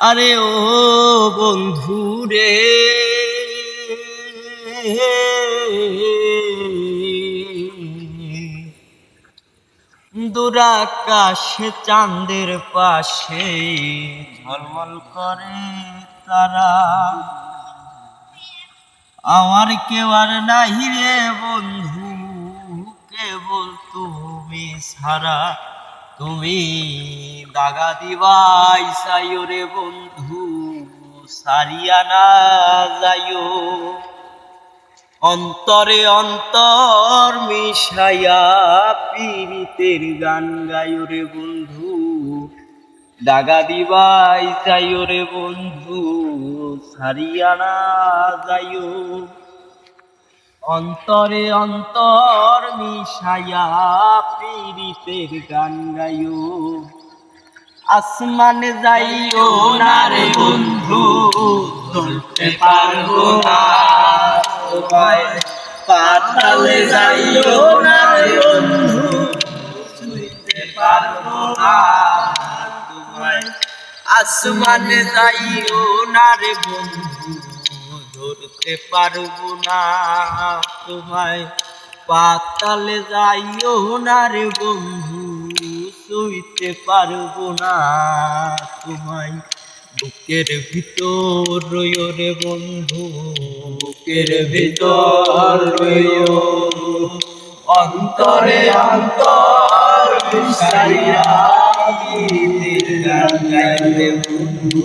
আরে ও বন্ধু রে। দুরাকাশে চাঁদের পাশে ঝলমল করে তারা। আমার কেউ আর নাই রে বন্ধু, কেবল তুমি ছাড়া। তুমি দাগা দিবাই সাইও রে বন্ধু, সারিয়া না যাইও। অন্তরে অন্তর মিশাইয়া পীড়িতের গান গাইও রে বন্ধু, দাগা দিবাই যাইও রে বন্ধু, সারিয়া না যাইও। অন্তরে অন্তর মিশাইয়া পীড়িতের গান গাইও। আসমানে যাইও না রে বন্ধু, ধরতে পারব না পাতালে যাইও না রে বন্ধু, ছুঁইতে পারব না আসমানে যাইও না রে বন্ধু ধরতে পারব না। তোমায় পাতালে যাইও না রে বন্ধু, শুইতে পারব না। তোমায় বুকের ভিতর রইও রে বন্ধু, বুকের ভিতর রইও। অন্তরে অন্তর গীতের গান গাইও রে বন্ধু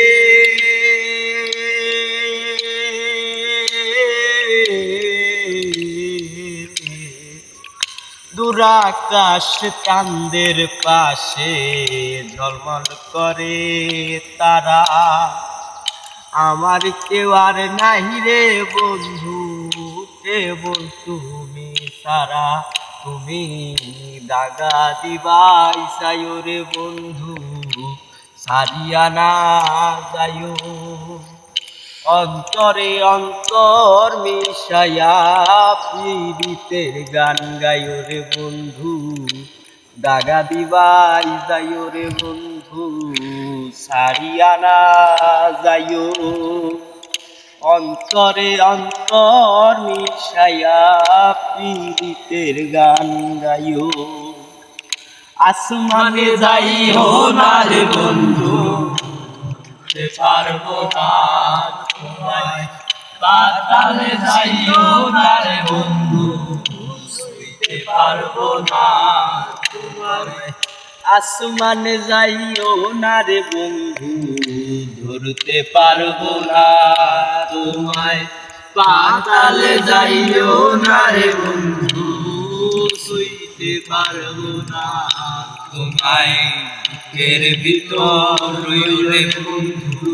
দুরাকাশ চাঁদের পাশে ঝলমল করে তারা। আমার কেউ আর নাই রে বন্ধু, কেবল তুমি সারা। তুমি দাগা দিবাই সায়ো রে বন্ধু, সারিয়া না যাইও অন্তরে অন্তর মিশাইয়া পীড়িতের গান গাইও রে বন্ধু। দাগা দিবাই যাইও রে বন্ধু সারিয়া না যাইও। অন্তরে অন্তর মিশাইয়া পীড়িতের গান গাইও। আসমানে যাইও না রে বন্ধু পারব না পাতালে যাইও না রে বন্ধু শুইতে পারব না আসমানে যাইও না রে বন্ধু, ধরতে পারব না তোমায়। পাতালে যাইও না রে বন্ধু শুইতে পারব না তোমায়। বুকের ভিতর রইও রে বন্ধু।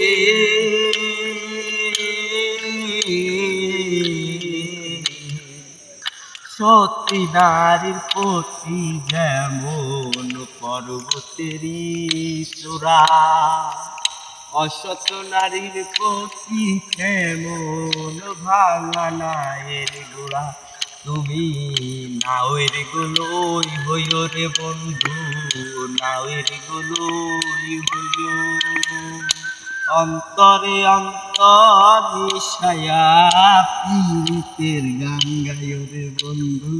রে সতী নারীর প্রতি যেমন পর্বতেরই চূড়া অসত নারীর প্রতি কেমন ভাঙা নায়ের গোড়া। তুমি নাওয়ের গুলোই হইও রে বন্ধু, নাওয়ের গুলোই হইও। অন্তরে অন্তর মিশায়া পীড়িতের গান গাইও রে বন্ধু,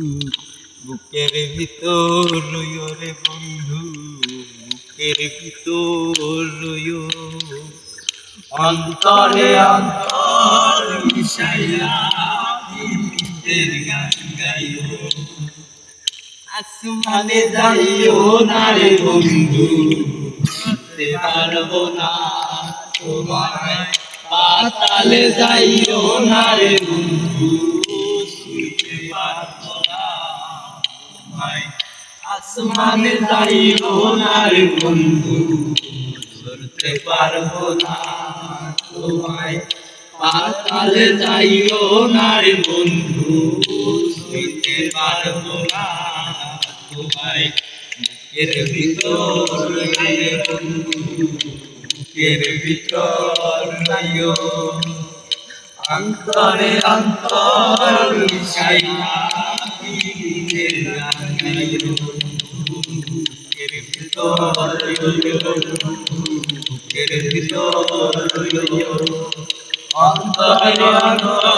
বুকের ভিতর রইও রে বন্ধু, বুকের ভিতর রইও। অন্তরে অন্তর পীড়িতের গান গাইও। আসমানে যাইও না রে বন্ধু পারব না। তোমায় পাতালে যাইও না রে বন্ধু শুইতে পারব না তোমায়। আসমানে যাইও না রে বন্ধু, ধরতে পারব না তোমায়। পাতালে যাইও না রে বন্ধু শুইতে পারব না তোমায়। বুকের ভিতর বন্ধু বুকের ভিতর রইও অন্তরে অন্তর মিশাইয়া পীরের গান গাইও বুকের ভিতর বুকের ভিতর অন্তরে অন্তর